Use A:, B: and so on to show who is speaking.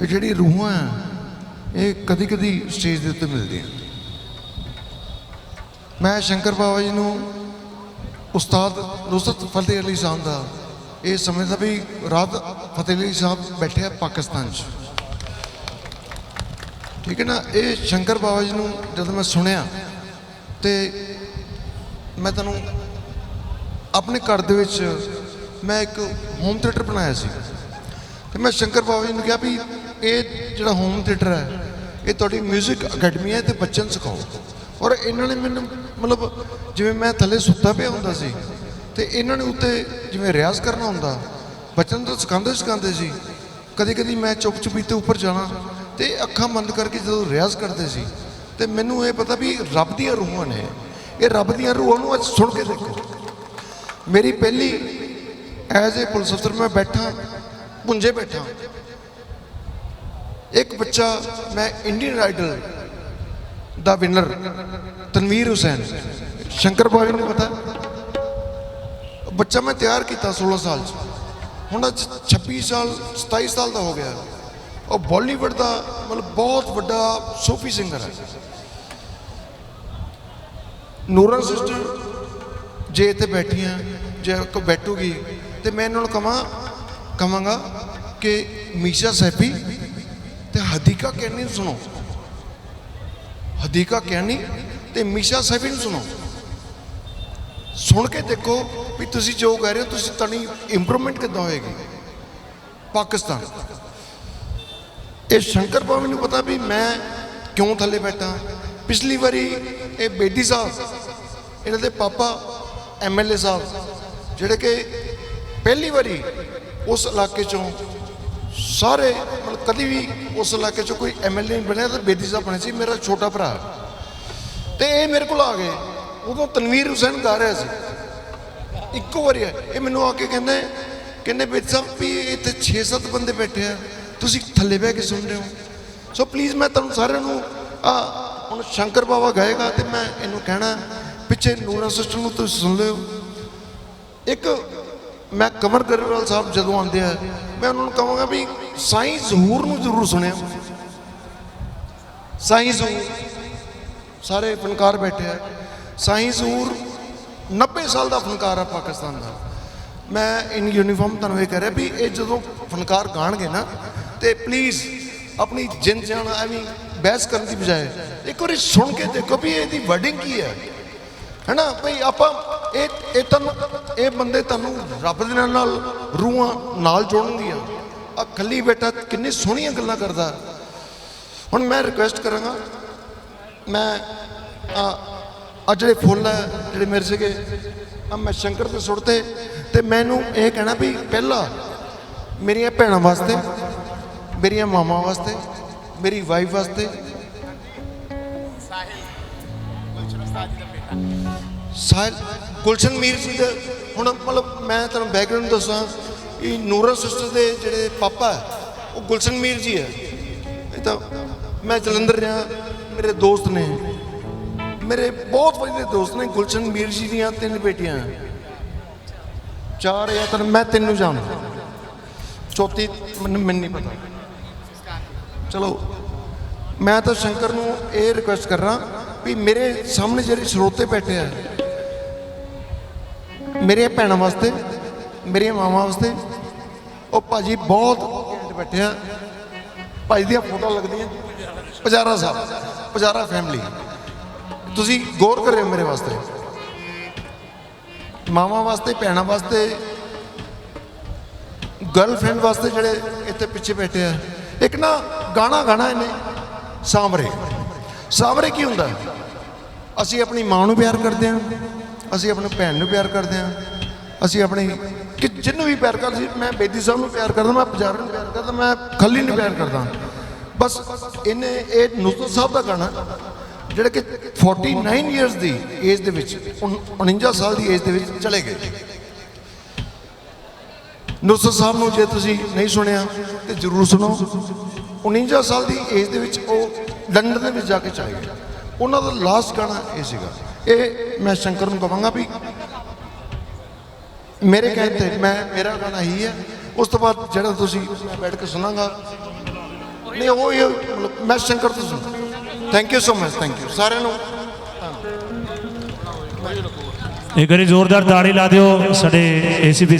A: ਇਹ ਜਿਹੜੀ ਰੂਹਾਂ ਆ, ਇਹ ਕਦੀ ਕਦੀ ਸਟੇਜ ਦੇ ਉੱਤੇ ਮਿਲਦੀਆਂ। ਮੈਂ ਸ਼ੰਕਰ ਬਾਵਾ ਜੀ ਨੂੰ ਉਸਤਾਦ ਰੁਸਤ ਫਤਿਹ ਅਲੀ ਸਾਹਿਬ ਦਾ ਇਹ ਸਮਝਦਾ ਵੀ ਰਾਤ ਫਤਿਹ ਅਲੀ ਸਾਹਿਬ ਬੈਠੇ ਆ ਪਾਕਿਸਤਾਨ 'ਚ। ਠੀਕ ਹੈ ਨਾ? ਇਹ ਸ਼ੰਕਰ ਬਾਵਾ ਜੀ ਨੂੰ ਜਦੋਂ ਮੈਂ ਸੁਣਿਆ ਤੇ ਮੈਂ ਤੁਹਾਨੂੰ ਆਪਣੇ ਘਰ ਦੇ ਵਿੱਚ ਮੈਂ ਇੱਕ ਹੋਮ ਥੀਏਟਰ ਬਣਾਇਆ ਸੀ। ਤੇ ਮੈਂ ਸ਼ੰਕਰ ਬਾਵਾ ਜੀ ਨੂੰ ਕਿਹਾ ਵੀ ਇਹ ਜਿਹੜਾ ਹੋਮ ਥੀਏਟਰ ਹੈ, ਇਹ ਤੁਹਾਡੀ 뮤직 ਅਕੈਡਮੀ ਹੈ ਤੇ ਬੱਚਿਆਂ ਨੂੰ ਸਿਖਾਓ। ਔਰ ਇਹਨਾਂ ਨੇ ਮੈਨੂੰ ਮਤਲਬ ਜਿਵੇਂ ਮੈਂ ਥੱਲੇ ਸੁੱਤਾ ਪਿਆ ਹੁੰਦਾ ਸੀ ਤੇ ਇਹਨਾਂ ਨੇ ਉੱਤੇ ਜਿਵੇਂ ਰਿਆਜ਼ ਕਰਨਾ ਹੁੰਦਾ, ਬੱਚਿਆਂ ਨੂੰ ਤਾਂ ਸਿਖਾਉਂਦੇ ਸਿਖਾਉਂਦੇ ਸੀ। ਕਦੀ ਕਦੀ ਮੈਂ ਚੁੱਪ ਚੁਪੀਤੇ ਉੱਪਰ ਜਾਣਾ ਤੇ ਅੱਖਾਂ ਬੰਦ ਕਰਕੇ ਜਦੋਂ ਰਿਆਜ਼ ਕਰਦੇ ਸੀ, ਤੇ ਮੈਨੂੰ ਇਹ ਪਤਾ ਵੀ ਰੱਬ ਦੀਆਂ ਰੂਹਾਂ ਨੇ। ਇਹ ਰੱਬ ਦੀਆਂ ਰੂਹਾਂ ਨੂੰ ਅੱਜ ਸੁਣ ਕੇ ਦੇਖੋ। ਮੇਰੀ ਪਹਿਲੀ ਐਜ਼ ਏ ਪੁਲਿਸ ਅਫਸਰ ਮੈਂ ਬੈਠਾ, ਪੁੰਜੇ ਬੈਠਾ। ਇੱਕ ਬੱਚਾ ਮੈਂ ਇੰਡੀਅਨ ਆਈਡਲ ਦਾ ਵਿਨਰ ਤਨਵੀਰ ਹੁਸੈਨ। ਸ਼ੰਕਰ ਬਾਬੀ ਨੂੰ ਪਤਾ। ਬੱਚਾ ਮੈਂ ਤਿਆਰ ਕੀਤਾ 16 ਸਾਲ ਚ। ਹੁਣ ਅੱਜ 26 ਸਾਲ 27 ਸਾਲ ਦਾ ਹੋ ਗਿਆ। ਉਹ ਬਾਲੀਵੁੱਡ ਦਾ ਮਤਲਬ ਬਹੁਤ ਵੱਡਾ ਸੂਫੀ ਸਿੰਗਰ ਹੈ। ਨੂਰਾ ਸਿਸਟਰ, ਜੇ ਇੱਥੇ ਬੈਠੀਆਂ, ਜੇ ਕੋ ਬੈਠੂਗੀ, ਤੇ ਮੈਂ ਇਹਨਾਂ ਨੂੰ ਕਹਾਂ ਕਹਾਂਗਾ ਕਿ ਮੀਸ਼ਾ ਸੈਫੀ ਤੇ ਹਦੀਕਾ ਕਹਿਣੀ ਨੂੰ ਸੁਣੋ। ਹਦੀਕਾ ਕਹਿਣੀ ਤੇ ਮੀਸ਼ਾ ਸੈਫੀ ਨੂੰ ਸੁਣੋ। ਸੁਣ ਕੇ ਦੇਖੋ ਵੀ ਤੁਸੀਂ ਜੋ ਕਹਿ ਰਹੇ ਹੋ, ਤੁਸੀਂ ਤੁਹਾਡੀ ਇੰਪਰੂਵਮੈਂਟ ਕਿੱਦਾਂ ਹੋਏਗੀ? ਪਾਕਿਸਤਾਨ। ਇਹ ਸ਼ੰਕਰ ਬਾਬੂ ਨੂੰ ਪਤਾ ਵੀ ਮੈਂ ਕਿਉਂ ਥੱਲੇ ਬੈਠਾ? ਪਿਛਲੀ ਵਾਰੀ ਇਹ ਬੇਦੀ ਸਾਹਿਬ, ਇਹਨਾਂ ਦੇ ਪਾਪਾ ਐਮਐਲਏ ਸਾਹਿਬ, ਜਿਹੜੇ ਕਿ ਪਹਿਲੀ ਵਾਰੀ ਉਸ ਇਲਾਕੇ ਚੋਂ ਸਾਰੇ, ਮਤਲਬ ਕਦੀ ਵੀ ਉਸ ਇਲਾਕੇ ਚੋਂ ਕੋਈ ਐਮਐਲਏ ਨਹੀਂ ਬਣਿਆ ਤਾਂ ਬੇਦੀ ਸਾਹਿਬ ਬਣੇ ਸੀ, ਮੇਰਾ ਛੋਟਾ ਭਰਾ। ਤੇ ਇਹ ਮੇਰੇ ਕੋਲ ਆ ਗਏ। ਉਦੋਂ ਤਨਵੀਰ ਹੁਸੈਨ ਗਾ ਰਿਹਾ ਸੀ। ਇੱਕੋ ਵਾਰੀ ਆਏ। ਇਹ ਮੈਨੂੰ ਆ ਕੇ ਕਹਿੰਦੇ ਕਹਿੰਦੇ ਬੇਦੀ ਸਾਹਿਬ ਵੀ ਇੱਥੇ 6-7 ਬੰਦੇ ਬੈਠੇ ਆ। ਤੁਸੀਂ ਥੱਲੇ ਬਹਿ ਕੇ ਸੁਣ ਰਹੇ ਹੋ। ਸੋ ਪਲੀਜ਼ ਮੈਂ ਤੁਹਾਨੂੰ ਸਾਰਿਆਂ ਨੂੰ, ਆ, ਹੁਣ ਸ਼ੰਕਰ ਬਾਬਾ ਗਾਏਗਾ ਤੇ ਮੈਂ ਇਹਨੂੰ ਕਹਿਣਾ ਪਿੱਛੇ ਨੂਰਾ ਸਿਸਟਰ ਨੂੰ ਤੁਸੀਂ ਸੁਣ ਲਿਓ। ਇੱਕ, ਮੈਂ ਕਮਰ ਗਰੇਵਾਲ ਸਾਹਿਬ ਜਦੋਂ ਆਉਂਦੇ ਆ, ਮੈਂ ਉਹਨਾਂ ਨੂੰ ਕਹਾਂਗਾ ਵੀ ਸਾਈਂ ਜ਼ਹੂਰ ਨੂੰ ਜ਼ਰੂਰ ਸੁਣਿਆ। ਸਾਈਂ ਜ਼ਹੂਰ, ਸਾਰੇ ਫਨਕਾਰ ਬੈਠੇ ਆ। ਸਾਈਂ ਜ਼ਹੂਰ 90 ਸਾਲ ਦਾ ਫਨਕਾਰ ਆ ਪਾਕਿਸਤਾਨ ਦਾ। ਮੈਂ ਇਨ ਯੂਨੀਫਾਰਮ ਤੁਹਾਨੂੰ ਇਹ ਕਹਿ ਰਿਹਾ ਵੀ ਇਹ ਜਦੋਂ ਫਨਕਾਰ ਗਾਣਗੇ ਨਾ, ਤੇ ਪਲੀਜ਼ ਆਪਣੀ ਜਿੰਦ ਜਾਨ ਐਵੇਂ ਬਹਿਸ ਕਰਨ ਦੀ ਬਜਾਏ ਇੱਕ ਵਾਰੀ ਸੁਣ ਕੇ ਦੇਖੋ ਵੀ ਇਹਦੀ ਵਰਡਿੰਗ ਕੀ ਹੈ। ਹੈਨਾ? ਭਈ ਆਪਾਂ ਇਹ ਇਹ ਤੁਹਾਨੂੰ ਇਹ ਬੰਦੇ ਤੁਹਾਨੂੰ ਰੱਬ ਦੇ ਨਾਲ- ਨਾਲ ਰੂਹਾਂ ਨਾਲ ਜੋੜਨਗੀਆਂ। ਆ ਖੱਲੀ ਬੇਟਾ ਕਿੰਨੀ ਸੋਹਣੀਆਂ ਗੱਲਾਂ ਕਰਦਾ। ਹੁਣ ਮੈਂ ਰਿਕੁਐਸਟ ਕਰਾਂਗਾ। ਮੈਂ ਆ ਆ ਜਿਹੜੇ ਫੁੱਲ ਹੈ ਜਿਹੜੇ ਮੇਰੇ ਸੀਗੇ ਆ ਮੈਂ ਸ਼ੰਕਰ ਤੇ ਸੁੱਟਤੇ ਤੇ ਮੈਨੂੰ ਇਹ ਕਹਿਣਾ ਵੀ ਪਹਿਲਾ ਮੇਰੀਆਂ ਭੈਣਾਂ ਵਾਸਤੇ ਮੇਰੀਆਂ ਮਾਵਾਂ ਵਾਸਤੇ ਮੇਰੀ ਵਾਈਫ ਵਾਸਤੇ। ਸਾਹਿਲ ਗੁਲਸ਼ਨ ਮੀਰ ਜੀ ਦਾ ਹੁਣ ਮਤਲਬ ਮੈਂ ਤੁਹਾਨੂੰ ਬੈਕਗ੍ਰਾਉਂਡ ਦੱਸਾਂ। ਇਹ ਨੂਰਾ ਸਿਸਟਰ ਦੇ ਜਿਹੜੇ ਪਾਪਾ ਹੈ, ਉਹ ਗੁਲਸ਼ਨ ਮੀਰ ਜੀ ਹੈ। ਇਹ ਤਾਂ ਮੈਂ ਜਲੰਧਰ ਰਿਹਾ ਮੇਰੇ ਦੋਸਤ ਨੇ। ਮੇਰੇ ਬਹੁਤ ਵਧੀਆ ਦੋਸਤ ਨੇ ਗੁਲਸ਼ਨ ਮੀਰ ਜੀ ਦੀਆਂ ਤਿੰਨ ਬੇਟੀਆਂ। ਚਾਰ ਜਾਂ ਤਿੰਨ ਮੈਂ ਤਿੰਨ ਨੂੰ ਜਾਣਦਾ। ਚੌਥੀ ਮੈਨੂੰ ਨਹੀਂ ਪਤਾ। ਚਲੋ ਮੈਂ ਤਾਂ ਸ਼ੰਕਰ ਨੂੰ ਇਹ ਰਿਕੁਐਸਟ ਕਰ ਰਹਾ ਵੀ ਮੇਰੇ ਸਾਹਮਣੇ ਜਿਹੜੇ ਸਰੋਤੇ ਬੈਠੇ ਆ ਮੇਰੀਆਂ ਭੈਣਾਂ ਵਾਸਤੇ ਮੇਰੀਆਂ ਮਾਵਾਂ ਵਾਸਤੇ। ਉਹ ਭਾਜੀ ਬਹੁਤ ਘੈਂਟ ਬੈਠੇ ਆ। ਭਾਈ ਦੀਆਂ ਫੋਟੋ ਲੱਗਦੀਆਂ। ਪਜਾਰਾ ਸਾਹਿਬ, ਪੁਜਾਰਾ ਫੈਮਿਲੀ ਤੁਸੀਂ ਗੌਰ ਕਰਿਓ ਮੇਰੇ ਵਾਸਤੇ। ਮਾਵਾਂ ਵਾਸਤੇ, ਭੈਣਾਂ ਵਾਸਤੇ ਗਰਲਫ੍ਰੈਂਡ ਵਾਸਤੇ ਜਿਹੜੇ ਇੱਥੇ ਪਿੱਛੇ ਬੈਠੇ ਆ। ਇੱਕ ਨਾ ਗਾਣਾ ਗਾਣਾ ਇਹਨੇ, ਸਾਂਵਰੇ। ਸਾਂਵਰੇ ਕੀ ਹੁੰਦਾ? ਅਸੀਂ ਆਪਣੀ ਮਾਂ ਨੂੰ ਪਿਆਰ ਕਰਦੇ ਹਾਂ। ਅਸੀਂ ਆਪਣੀ ਭੈਣ ਨੂੰ ਪਿਆਰ ਕਰਦੇ ਹਾਂ। ਅਸੀਂ ਆਪਣੀ ਕਿ ਜਿਹਨੂੰ ਵੀ ਪਿਆਰ ਕਰਦੇ ਸੀ, ਮੈਂ ਬੇਦੀ ਸਾਹਿਬ ਨੂੰ ਪਿਆਰ ਕਰਦਾ, ਮੈਂ ਪੁਜਾਰਨ ਨੂੰ ਪਿਆਰ ਕਰਦਾ, ਮੈਂ ਖੱਲੀ ਨੂੰ ਪਿਆਰ ਕਰਦਾ। ਬਸ ਇਹਨੇ ਇਹ ਨੁਸਰਤ ਸਾਹਿਬ ਦਾ ਗਾਣਾ, ਜਿਹੜਾ ਕਿ 49 ਇਅਰਸ ਦੀ ਏਜ ਦੇ ਵਿੱਚ, ਉਨ- 49 ਸਾਲ ਦੀ ਏਜ ਦੇ ਵਿੱਚ ਚਲੇ ਗਏ। ਨੁਸਰ ਸਾਹਿਬ ਨੂੰ ਜੇ ਤੁਸੀਂ ਨਹੀਂ ਸੁਣਿਆ, ਤੇ ਜਰੂਰ ਸੁਣੋ। 49 ਸਾਲ ਦੀ ਏਜ ਦੇ ਵਿੱਚ ਉਹ ਲੰਡਨ ਦੇ ਵਿੱਚ ਜਾ ਕੇ ਚਲੇ ਗਏ ਉਹਨਾਂ ਦਾ ਲਾਸਟ ਗਾਣਾ ਇਹ ਸੀਗਾ। ਇਹ ਮੈਂ ਸ਼ੰਕਰ ਨੂੰ ਕਹਾਂਗਾ ਵੀ ਮੇਰੇ ਕਹਿਣ ਤੇ ਮੈਂ, ਮੇਰਾ ਗਾਣਾ ਹੀ ਹੈ, ਉਸ ਤੋਂ ਬਾਅਦ ਜਿਹੜਾ ਤੁਸੀਂ ਬੈਠ ਕੇ ਸੁਣਾਂਗਾ, ਨਹੀਂ, ਉਹ ਇਹ ਮੈਂ ਸ਼ੰਕਰ ਤੋਂ ਸੁਣ thank you so much thank you ਸਾਰਿਆਂ ਨੂੰ
B: ਇੱਕ ਵਾਰੀ ਜ਼ੋਰਦਾਰ ਤਾੜੀ ਲਾ ਦਿਓ ਸਾਡੇ ਏਸੀਪੀ